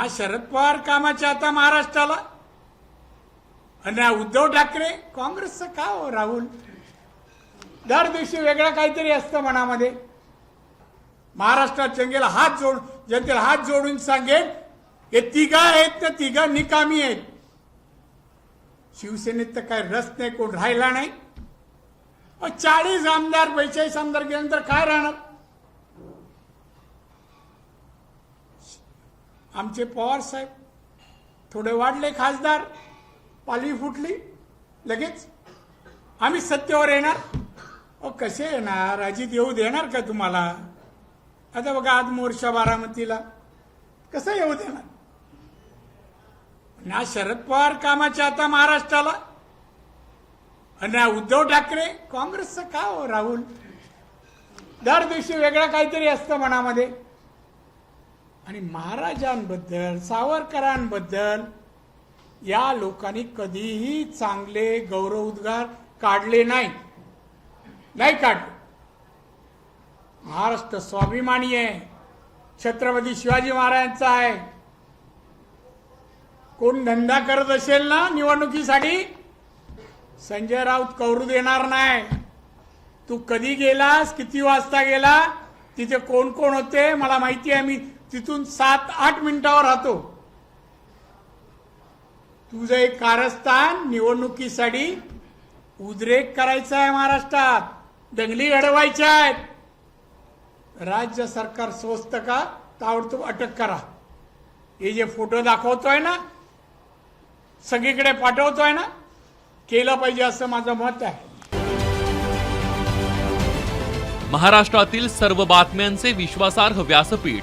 ह्या शरद पवार कामाचे आता महाराष्ट्राला. आणि उद्धव ठाकरे काँग्रेसचं का हो राहुल? दर दिवशी वेगळं काहीतरी असतं मनामध्ये. महाराष्ट्रात जनतेला हात जोड जनतेला हात जोडून सांगेल हे तिघा आहेत तर तिघा निकामी आहेत. शिवसेनेत तर काय रस नाही कोण राहिला नाही. चाळीस आमदार बेचाळीस आमदार गेल्यानंतर काय राहणार? आमचे पवार साहेब थोडे वाढले खासदार पालवी फुटली लगेच. आम्ही सत्तेवर येणार. अहो कसे येणार? अजित येऊ देणार का तुम्हाला? आता बघा आज मोर्चा बारामतीला. कसं येऊ देणार? ना शरद पवार कामाच्या आता महाराष्ट्राला आणि ना उद्धव ठाकरे काँग्रेसचं का हो राहुल? दर दिवशी वेगळं काहीतरी असतं मनामध्ये. आणि महाराजांबद्दल सावरकरांबद्दल या लोकांनी कधीही चांगले गौरव उद्गार काढले नाही. नाही काढले. महाराष्ट्र स्वाभिमानी आहे. छत्रपती शिवाजी महाराजांचा आहे. कोण धंदा करत असेल ना निवडणुकीसाठी? संजय राऊत कौरू देणार नाही. तू कधी गेलास? किती वाजता गेला? तिथे कोण कोण होते? मला माहिती आहे. मी तिथून सात आठ मिनिटावर राहतो. तुझं एक कारस्थान निवडणुकीसाठी उद्रेक करायचा आहे महाराष्ट्रात. दंगली घडवायच्या आहेत. राज्य सरकार स्वस्त का? ताबडतोब अटक करा. हे जे फोटो दाखवतोय ना सगळीकडे पाठवतोय ना केलं पाहिजे असं माझं मत आहे. महाराष्ट्रातील सर्व बातम्यांचे विश्वासार्ह व्यासपीठ.